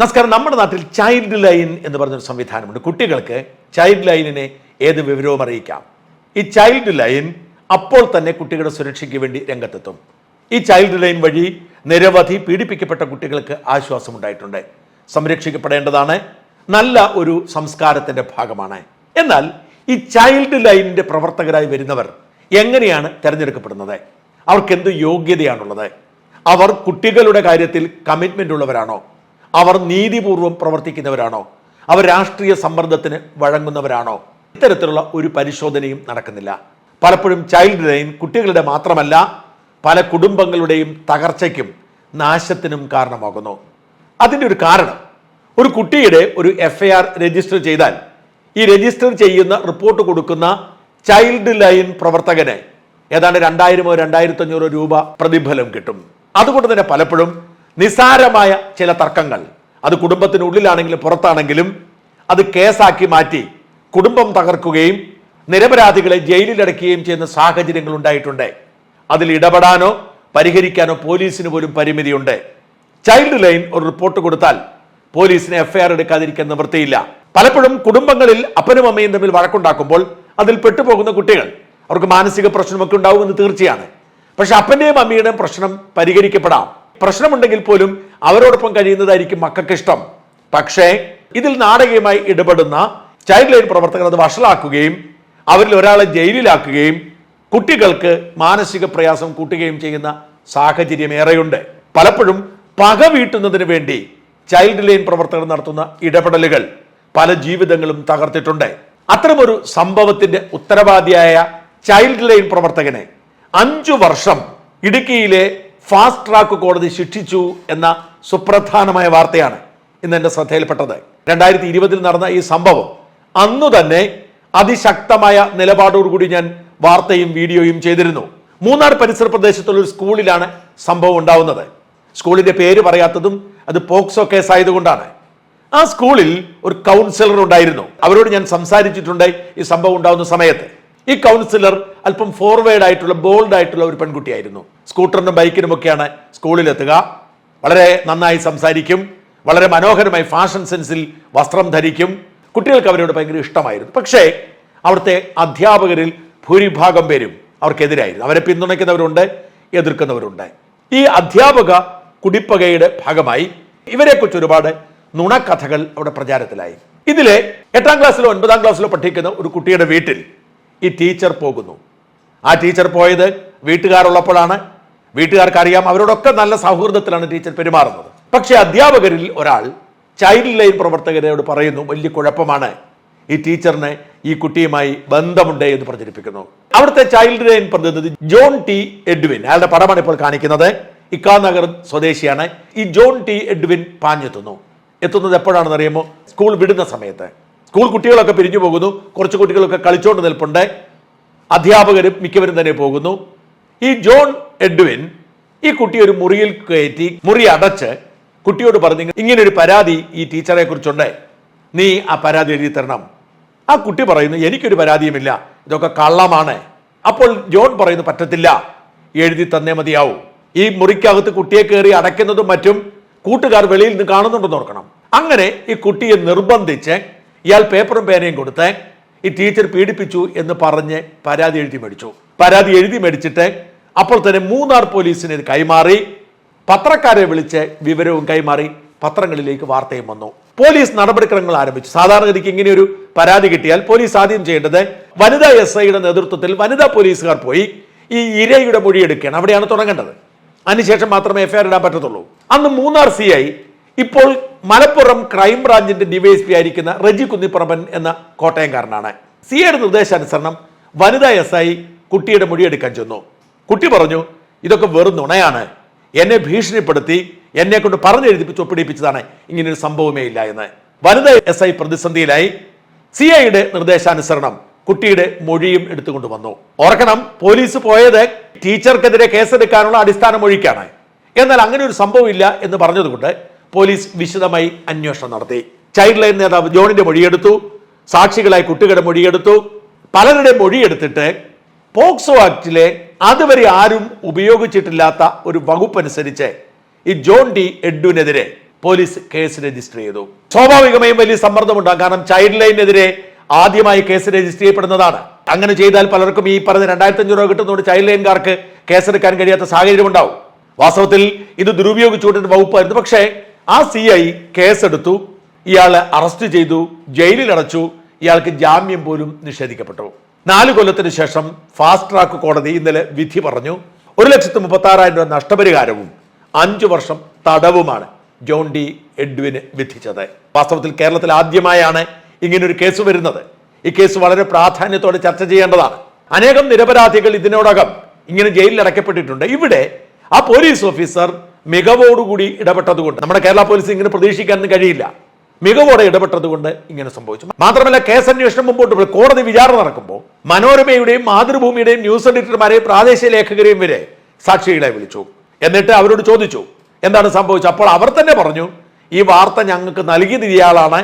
നമസ്കാരം. നമ്മുടെ നാട്ടിൽ ചൈൽഡ് ലൈൻ എന്ന് പറഞ്ഞൊരു സംവിധാനമുണ്ട്. കുട്ടികൾക്ക് ചൈൽഡ് ലൈനിനെ ഏത് വിവരവും അറിയിക്കാം. ഈ ചൈൽഡ് ലൈൻ അപ്പോൾ തന്നെ കുട്ടികളുടെ സുരക്ഷയ്ക്ക് വേണ്ടി രംഗത്തെത്തും. ഈ ചൈൽഡ് ലൈൻ വഴി നിരവധി പീഡിപ്പിക്കപ്പെട്ട കുട്ടികൾക്ക് ആശ്വാസമുണ്ടായിട്ടുണ്ട്. സംരക്ഷിക്കപ്പെടേണ്ടതാണ്. നല്ല ഒരു സംസ്കാരത്തിന്റെ ഭാഗമാണ്. എന്നാൽ ഈ ചൈൽഡ് ലൈനിന്റെ പ്രവർത്തകരായി വരുന്നവർ എങ്ങനെയാണ് തിരഞ്ഞെടുക്കപ്പെടുന്നത്? അവർക്ക് എന്ത് യോഗ്യതയാണുള്ളത്? അവർ കുട്ടികളുടെ കാര്യത്തിൽ കമ്മിറ്റ്മെന്റ് ഉള്ളവരാണോ? അവർ നീതിപൂർവം പ്രവർത്തിക്കുന്നവരാണോ? അവർ രാഷ്ട്രീയ സമ്മർദ്ദത്തിന് വഴങ്ങുന്നവരാണോ? ഇത്തരത്തിലുള്ള ഒരു പരിശോധനയും നടക്കുന്നില്ല. പലപ്പോഴും ചൈൽഡ് ലൈൻ കുട്ടികളുടെ മാത്രമല്ല പല കുടുംബങ്ങളുടെയും തകർച്ചയ്ക്കും നാശത്തിനും കാരണമാകുന്നു. അതിന്റെ ഒരു കാരണം ഒരു കുട്ടിയുടെ ഒരു എഫ് രജിസ്റ്റർ ചെയ്താൽ ഈ രജിസ്റ്റർ ചെയ്യുന്ന റിപ്പോർട്ട് കൊടുക്കുന്ന ചൈൽഡ് ലൈൻ പ്രവർത്തകന് ഏതാണ്ട് രണ്ടായിരമോ രണ്ടായിരത്തി അഞ്ഞൂറോ രൂപ പ്രതിഫലം കിട്ടും. അതുകൊണ്ട് തന്നെ പലപ്പോഴും നിസാരമായ ചില തർക്കങ്ങൾ. അത് കുടുംബത്തിനുള്ളിലാണെങ്കിലും പുറത്താണെങ്കിലും അത് കേസാക്കി മാറ്റി കുടുംബം തകർക്കുകയും നിരപരാധികളെ ജയിലിലടക്കുകയും ചെയ്യുന്ന സാഹചര്യങ്ങൾ ഉണ്ടായിട്ടുണ്ട്. അതിൽ ഇടപെടാനോ പരിഹരിക്കാനോ പോലീസിന് പോലും പരിമിതിയുണ്ട്. ചൈൽഡ് ലൈൻ ഒരു റിപ്പോർട്ട് കൊടുത്താൽ പോലീസിന് എഫ്ഐആർ എടുക്കാതിരിക്കാൻ നിവൃത്തിയില്ല. പലപ്പോഴും കുടുംബങ്ങളിൽ അപ്പനും അമ്മയും തമ്മിൽ വഴക്കുണ്ടാക്കുമ്പോൾ അതിൽ പെട്ടുപോകുന്ന കുട്ടികൾ അവർക്ക് മാനസിക പ്രശ്നമൊക്കെ ഉണ്ടാവുമെന്ന് തീർച്ചയാണ്. പക്ഷെ അപ്പന്റെയും അമ്മയുടെയും പ്രശ്നം പരിഹരിക്കപ്പെടാം. പ്രശ്നമുണ്ടെങ്കിൽ പോലും അവരോടൊപ്പം കഴിയുന്നതായിരിക്കും മക്കൾക്ക് ഇഷ്ടം പക്ഷേ ഇതിൽ നാടകീയമായി ഇടപെടുന്ന ചൈൽഡ് ലൈൻ പ്രവർത്തകർ അത് വഷളാക്കുകയും അവരിൽ ഒരാളെ ജയിലിലാക്കുകയും കുട്ടികൾക്ക് മാനസിക പ്രയാസം കൂട്ടുകയും ചെയ്യുന്ന സാഹചര്യം ഏറെയുണ്ട്. പലപ്പോഴും പക വീട്ടുന്നതിന് വേണ്ടി ചൈൽഡ് ലൈൻ പ്രവർത്തകർ നടത്തുന്ന ഇടപെടലുകൾ പല ജീവിതങ്ങളും തകർത്തിട്ടുണ്ട്. അത്തരമൊരു സംഭവത്തിന്റെ ഉത്തരവാദിയായ ചൈൽഡ് ലൈൻ പ്രവർത്തകനെ അഞ്ചു വർഷം ഇടുക്കിയിലെ ഫാസ്റ്റ് ട്രാക്ക് കോടതി ശിക്ഷിച്ചു എന്ന സുപ്രധാനമായ വാർത്തയാണ് ഇന്ന് എന്റെ ശ്രദ്ധയിൽപ്പെട്ടത്. രണ്ടായിരത്തി ഇരുപതിൽ നടന്ന ഈ സംഭവം അന്നു തന്നെ അതിശക്തമായ നിലപാടോടുകൂടി ഞാൻ വാർത്തയും വീഡിയോയും ചെയ്തിരുന്നു. മൂന്നാർ പരിസര പ്രദേശത്തുള്ള ഒരു സ്കൂളിലാണ് സംഭവം ഉണ്ടാവുന്നത്. സ്കൂളിന്റെ പേര് പറയാത്തതും അത് പോക്സോ കേസ് ആയതുകൊണ്ടാണ് ആ സ്കൂളിൽ ഒരു കൗൺസിലർ ഉണ്ടായിരുന്നു. അവരോട് ഞാൻ സംസാരിച്ചിട്ടുണ്ട് ഈ സംഭവം ഉണ്ടാവുന്ന സമയത്ത്. ഈ കൗൺസിലർ അല്പം ഫോർവേഡ് ആയിട്ടുള്ള ബോൾഡ് ആയിട്ടുള്ള ഒരു പെൺകുട്ടിയായിരുന്നു. സ്കൂട്ടറിനും ബൈക്കിനും ഒക്കെയാണ് സ്കൂളിലെത്തുക. വളരെ നന്നായി സംസാരിക്കും. വളരെ മനോഹരമായി ഫാഷൻ സെൻസിൽ വസ്ത്രം ധരിക്കും. കുട്ടികൾക്ക് അവരോട് ഭയങ്കര ഇഷ്ടമായിരുന്നു. പക്ഷേ അവിടുത്തെ അധ്യാപകരിൽ ഭൂരിഭാഗം പേരും അവർക്കെതിരായിരുന്നു. അവരെ പിന്തുണയ്ക്കുന്നവരുണ്ട് എതിർക്കുന്നവരുണ്ട്. ഈ അധ്യാപക കുടിപ്പകയുടെ ഭാഗമായി ഇവരെക്കുറിച്ച് ഒരുപാട് നുണക്കഥകൾ അവിടെ പ്രചാരത്തിലായി. ഇതിലെ എട്ടാം ക്ലാസ്സിലോ ഒൻപതാം ക്ലാസ്സിലോ പഠിക്കുന്ന ഒരു കുട്ടിയുടെ വീട്ടിൽ ഈ ടീച്ചർ പോകുന്നു. ആ ടീച്ചർ പോയത് വീട്ടുകാരുള്ളപ്പോഴാണ്. വീട്ടുകാർക്ക് അറിയാം അവരോടൊക്കെ നല്ല സൗഹൃദത്തിലാണ് ടീച്ചർ പെരുമാറുന്നത്. പക്ഷേ അധ്യാപകരിൽ ഒരാൾ ചൈൽഡ് ലൈൻ പ്രവർത്തകരോട് പറയുന്നു വലിയ കുഴപ്പമാണ്. ഈ ടീച്ചറിന് ഈ കുട്ടിയുമായി ബന്ധമുണ്ട് എന്ന് പ്രചരിപ്പിക്കുന്നു. അവിടുത്തെ ചൈൽഡ് ലൈൻ പ്രതിനിധി ജോൺ ടി എഡ്വിൻ അയാളുടെ പടമാണ് ഇപ്പോൾ കാണിക്കുന്നത്. ഇക്കാനഗർ സ്വദേശിയാണ്. ഈ ജോൺ ടി എഡ്വിൻ പാഞ്ഞെത്തുന്നു. എത്തുന്നത് എപ്പോഴാണെന്ന് അറിയുമോ സ്കൂൾ വിടുന്ന സമയത്ത്. സ്കൂൾ കുട്ടികളൊക്കെ പിരിഞ്ഞു പോകുന്നു. കുറച്ച് കുട്ടികളൊക്കെ കളിച്ചോണ്ട് നിൽപ്പുണ്ട്. അധ്യാപകരും മിക്കവരും തന്നെ പോകുന്നു. ഈ ജോൺ എഡ്വിൻ ഈ കുട്ടി ഒരു മുറിയിൽ കയറ്റി മുറി അടച്ച് കുട്ടിയോട് പറഞ്ഞു ഇങ്ങനെ ഒരു പരാതി ഈ ടീച്ചറെ കുറിച്ചുണ്ട്. നീ ആ പരാതി എഴുതി തരണം. ആ കുട്ടി പറയുന്നു എനിക്കൊരു പരാതിയുമില്ല. ഇതൊക്കെ കള്ളമാണ്. അപ്പോൾ ജോൺ പറയുന്നു പറ്റത്തില്ല. എഴുതി തന്നേ മതിയാവും. ഈ മുറിക്കകത്ത് കുട്ടിയെ കയറി അടയ്ക്കുന്നതും മറ്റും കൂട്ടുകാർ വെളിയിൽ നിന്ന് കാണുന്നുണ്ടെന്ന് ഓർക്കണം. അങ്ങനെ ഈ കുട്ടിയെ നിർബന്ധിച്ച് ഇയാൾ പേപ്പറും പേനയും കൊടുത്ത് ഈ ടീച്ചർ പീഡിപ്പിച്ചു എന്ന് പറഞ്ഞ് പരാതി എഴുതി മേടിച്ചു. പരാതി എഴുതി മേടിച്ചിട്ട് അപ്പോൾ തന്നെ മൂന്നാർ പോലീസിന് ഇത് കൈമാറി. പത്രക്കാരെ വിളിച്ച് വിവരവും കൈമാറി പത്രങ്ങളിലേക്ക് വാർത്തയും വന്നു. പോലീസ് നടപടിക്രമങ്ങൾ ആരംഭിച്ചു. സാധാരണഗതിക്ക് ഇങ്ങനെ ഒരു പരാതി കിട്ടിയാൽ പോലീസ് ആദ്യം ചെയ്യേണ്ടത് വനിതാ എസ് ഐയുടെ നേതൃത്വത്തിൽ വനിതാ പോലീസുകാർ പോയി ഈ ഇരയുടെ മൊഴി എടുക്കുകയാണ്. അവിടെയാണ് തുടങ്ങേണ്ടത്. അതിനുശേഷം മാത്രമേ എഫ്ഐആർ ഇടാൻ പറ്റത്തുള്ളൂ. അന്ന് മൂന്നാർ സി ഐ ഇപ്പോൾ മലപ്പുറം ക്രൈംബ്രാഞ്ചിന്റെ ഡിവൈഎസ്പി ആയിരിക്കുന്ന റജി കുന്നിപ്പറമ്പൻ എന്ന കോട്ടയംകാരനാണ്. സി ഐയുടെ നിർദ്ദേശാനുസരണം വനിതാ എസ് ഐ കുട്ടിയുടെ മൊഴിയെടുക്കാൻ ചെന്നു. കുട്ടി പറഞ്ഞു ഇതൊക്കെ വെറും നുണയാണ്. എന്നെ ഭീഷണിപ്പെടുത്തി എന്നെ കൊണ്ട് പറഞ്ഞെഴുതിപ്പിച്ച് ഒപ്പിടിപ്പിച്ചതാണ് ഇങ്ങനൊരു സംഭവമേ ഇല്ല എന്ന്. വനിതാ എസ് ഐ പ്രതിസന്ധിയിലായി സി ഐയുടെ നിർദ്ദേശാനുസരണം കുട്ടിയുടെ മൊഴിയും എടുത്തുകൊണ്ട് വന്നു. ഓർക്കണം പോലീസ് പോയത് ടീച്ചർക്കെതിരെ കേസെടുക്കാനുള്ള അടിസ്ഥാന മൊഴിക്കാണ് എന്നാൽ അങ്ങനെ ഒരു സംഭവം ഇല്ല എന്ന് പറഞ്ഞതുകൊണ്ട് പോലീസ് വിശദമായി അന്വേഷണം നടത്തി. ചൈൽഡ് ലൈൻ നേതാവ് ജോണിന്റെ മൊഴിയെടുത്തു. സാക്ഷികളായ കുട്ടികളുടെ മൊഴിയെടുത്തു. പലരുടെ മൊഴിയെടുത്തിട്ട് പോക്സോ ആക്ടിലെ അതുവരെ ആരും ഉപയോഗിച്ചിട്ടില്ലാത്ത ഒരു വകുപ്പനുസരിച്ച് ഈ ജോൺ ഡി എഡ്വിനെതിരെ പോലീസ് കേസ് രജിസ്റ്റർ ചെയ്തു. സ്വാഭാവികമായും വലിയ സമ്മർദ്ദമുണ്ടാകും. കാരണം ചൈൽഡ് ലൈനെതിരെ ആദ്യമായി കേസ് രജിസ്റ്റർ ചെയ്യപ്പെടുന്നതാണ്. അങ്ങനെ ചെയ്താൽ പലർക്കും ഈ പറഞ്ഞ രണ്ടായിരത്തി അഞ്ഞൂറ് രൂപ കിട്ടുന്നതുകൊണ്ട് ചൈൽഡ് ലൈൻകാർക്ക് കേസെടുക്കാൻ കഴിയാത്ത സാഹചര്യം ഉണ്ടാവും വാസ്തവത്തിൽ ഇത് ദുരുപയോഗിച്ചുകൊണ്ടിരുന്ന വകുപ്പായിരുന്നു. പക്ഷേ ആ സി ഐ കേസെടുത്തു ഇയാളെ അറസ്റ്റ് ചെയ്തു ജയിലിൽ അടച്ചു ഇയാൾക്ക് ജാമ്യം പോലും നിഷേധിക്കപ്പെട്ടു. നാല് കൊല്ലത്തിന് ശേഷം ഫാസ്റ്റ് ട്രാക്ക് കോടതി ഇന്നലെ വിധി പറഞ്ഞു ഒരു ലക്ഷത്തി മുപ്പത്തി ആറായിരം രൂപ നഷ്ടപരിഹാരവും അഞ്ചു വർഷം തടവുമാണ് ജോൺ ഡി എഡ്വിന് വിധിച്ചത്. വാസ്തവത്തിൽ കേരളത്തിൽ ആദ്യമായാണ് ഇങ്ങനൊരു കേസ് വരുന്നത്. ഈ കേസ് വളരെ പ്രാധാന്യത്തോടെ ചർച്ച ചെയ്യേണ്ടതാണ്. അനേകം നിരപരാധികൾ ഇതിനോടകം ഇങ്ങനെ ജയിലിൽ അടയ്ക്കപ്പെട്ടിട്ടുണ്ട്. ഇവിടെ ആ പോലീസ് ഓഫീസർ മികവോടുകൂടി ഇടപെട്ടതുകൊണ്ട് നമ്മുടെ കേരള പോലീസ് ഇങ്ങനെ പ്രതീക്ഷിക്കാനും കഴിയില്ല. മികവോടെ ഇടപെട്ടതുകൊണ്ട് ഇങ്ങനെ സംഭവിച്ചു. മാത്രമല്ല കേസ് അന്വേഷണം മുമ്പോട്ട് കോടതി വിചാരണ നടക്കുമ്പോൾ മനോരമയുടെയും മാതൃഭൂമിയുടെയും ന്യൂസ് എഡിറ്റർമാരെയും പ്രാദേശിക ലേഖകരെയും വരെ സാക്ഷികളെ വിളിച്ചു. എന്നിട്ട് അവരോട് ചോദിച്ചു എന്താണ് സംഭവിച്ചത്? അപ്പോൾ അവർ തന്നെ പറഞ്ഞു ഈ വാർത്ത ഞങ്ങൾക്ക് നൽകിയത് ഇയാളാണ്.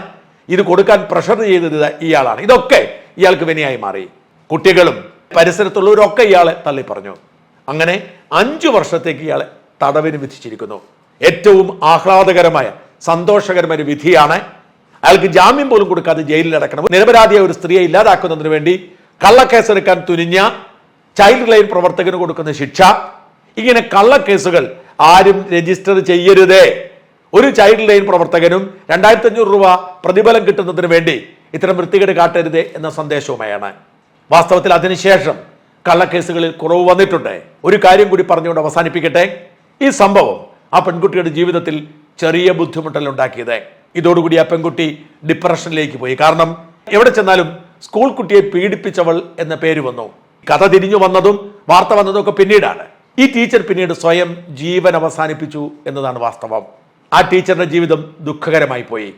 ഇത് കൊടുക്കാൻ പ്രഷർ ചെയ്തത് ഇയാളാണ്. ഇതൊക്കെ ഇയാൾക്ക് വിനയായി മാറി. കുട്ടികളും പരിസരത്തുള്ളവരൊക്കെ ഇയാളെ തള്ളി പറഞ്ഞു അങ്ങനെ അഞ്ചു വർഷത്തേക്ക് ഇയാളെ തടവിന് വിധിച്ചിരിക്കുന്നു. ഏറ്റവും ആഹ്ലാദകരമായ സന്തോഷകരമായ ഒരു വിധിയാണ്. അയാൾക്ക് ജാമ്യം പോലും കൊടുക്കാതെ ജയിലിൽ അടക്കണം. നിരപരാധിയായ ഒരു സ്ത്രീയെ ഇല്ലാതാക്കുന്നതിന് വേണ്ടി കള്ളക്കേസെടുക്കാൻ തുനിഞ്ഞ ചൈൽഡ് ലൈൻ പ്രവർത്തകന് കൊടുക്കുന്ന ശിക്ഷ. ഇങ്ങനെ കള്ളക്കേസുകൾ ആരും രജിസ്റ്റർ ചെയ്യരുതേ. ഒരു ചൈൽഡ് ലൈൻ പ്രവർത്തകനും രണ്ടായിരത്തി അഞ്ഞൂറ് രൂപ പ്രതിഫലം കിട്ടുന്നതിന് വേണ്ടി ഇത്തരം വൃത്തികേട് കാട്ടരുതേ എന്ന സന്ദേശവുമായാണ്. വാസ്തവത്തിൽ അതിനുശേഷം കള്ളക്കേസുകളിൽ കുറവ് വന്നിട്ടുണ്ട്. ഒരു കാര്യം കൂടി പറഞ്ഞുകൊണ്ട് അവസാനിപ്പിക്കട്ടെ. ഈ സംഭവം ആ പെൺകുട്ടിയുടെ ജീവിതത്തിൽ ചെറിയ ബുദ്ധിമുട്ടൽ ഉണ്ടാക്കിയത്. ഇതോടുകൂടി ആ പെൺകുട്ടി ഡിപ്രഷനിലേക്ക് പോയി. കാരണം എവിടെ ചെന്നാലും സ്കൂൾ കുട്ടിയെ പീഡിപ്പിച്ചവൾ എന്ന പേര് വന്നു. കഥ തിരിഞ്ഞു വന്നതും വാർത്ത വന്നതും ഒക്കെ പിന്നീടാണ്. ഈ ടീച്ചർ പിന്നീട് സ്വയം ജീവൻ അവസാനിപ്പിച്ചു എന്നതാണ് വാസ്തവം. ആ ടീച്ചറുടെ ജീവിതം ദുഃഖകരമായി പോയി.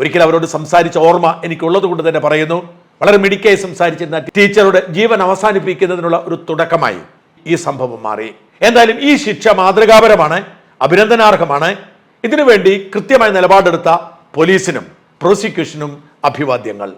ഒരിക്കൽ അവരോട് സംസാരിച്ച ഓർമ്മ എനിക്കുള്ളത് കൊണ്ട് തന്നെ പറയുന്നു വളരെ മിടിക്കായി സംസാരിച്ചിരുന്ന ടീച്ചറുടെ ജീവൻ അവസാനിപ്പിക്കുന്നതിനുള്ള ഒരു തുടക്കമായി. ഈ സംഭവം മാറി. എന്തായാലും ഈ ശിക്ഷ മാതൃകാപരമാണ് അഭിനന്ദനാർഹമാണ്. ഇതിനുവേണ്ടി കൃത്യമായ നിലപാടെടുത്ത പോലീസിനും പ്രോസിക്യൂഷനും അഭിവാദ്യങ്ങൾ.